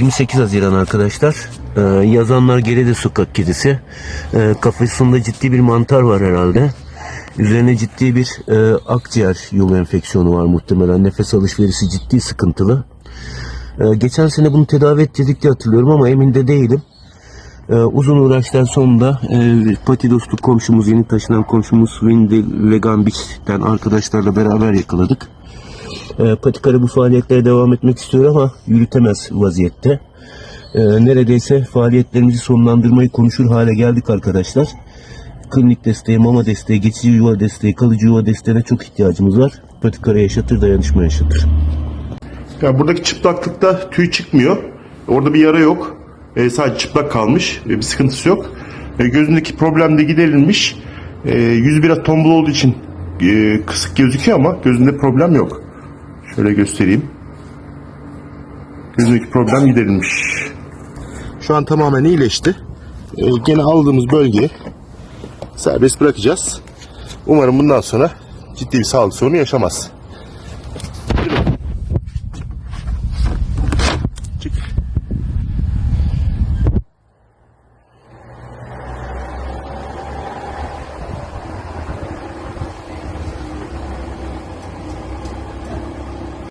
28 Haziran arkadaşlar. Ee, yazanlar geride sokak kedisi. Ee, kafasında ciddi bir mantar var herhalde. Üzerine ciddi bir e, akciğer yolu enfeksiyonu var muhtemelen. Nefes alışverişi ciddi sıkıntılı. Ee, geçen sene bunu tedavi ettirdik diye hatırlıyorum ama emin de değilim. Ee, uzun uğraşlar sonunda e, Pati komşumuz, yeni taşınan komşumuz Windy Vegan Beach'ten arkadaşlarla beraber yakaladık. E, Patikara bu faaliyetlere devam etmek istiyor ama yürütemez vaziyette. E, neredeyse faaliyetlerimizi sonlandırmayı konuşur hale geldik arkadaşlar. Klinik desteği, mama desteği, geçici yuva desteği, kalıcı yuva desteğine çok ihtiyacımız var. Patikara yaşatır, dayanışma yaşatır. Ya buradaki çıplaklıkta tüy çıkmıyor. Orada bir yara yok. E, sadece çıplak kalmış. E, bir sıkıntısı yok. E, gözündeki problem de giderilmiş. E, yüzü biraz tombul olduğu için e, kısık gözüküyor ama gözünde problem yok. Şöyle göstereyim. Gözündeki problem giderilmiş. Şu an tamamen iyileşti. E, gene aldığımız bölgeyi serbest bırakacağız. Umarım bundan sonra ciddi bir sağlık sorunu yaşamaz.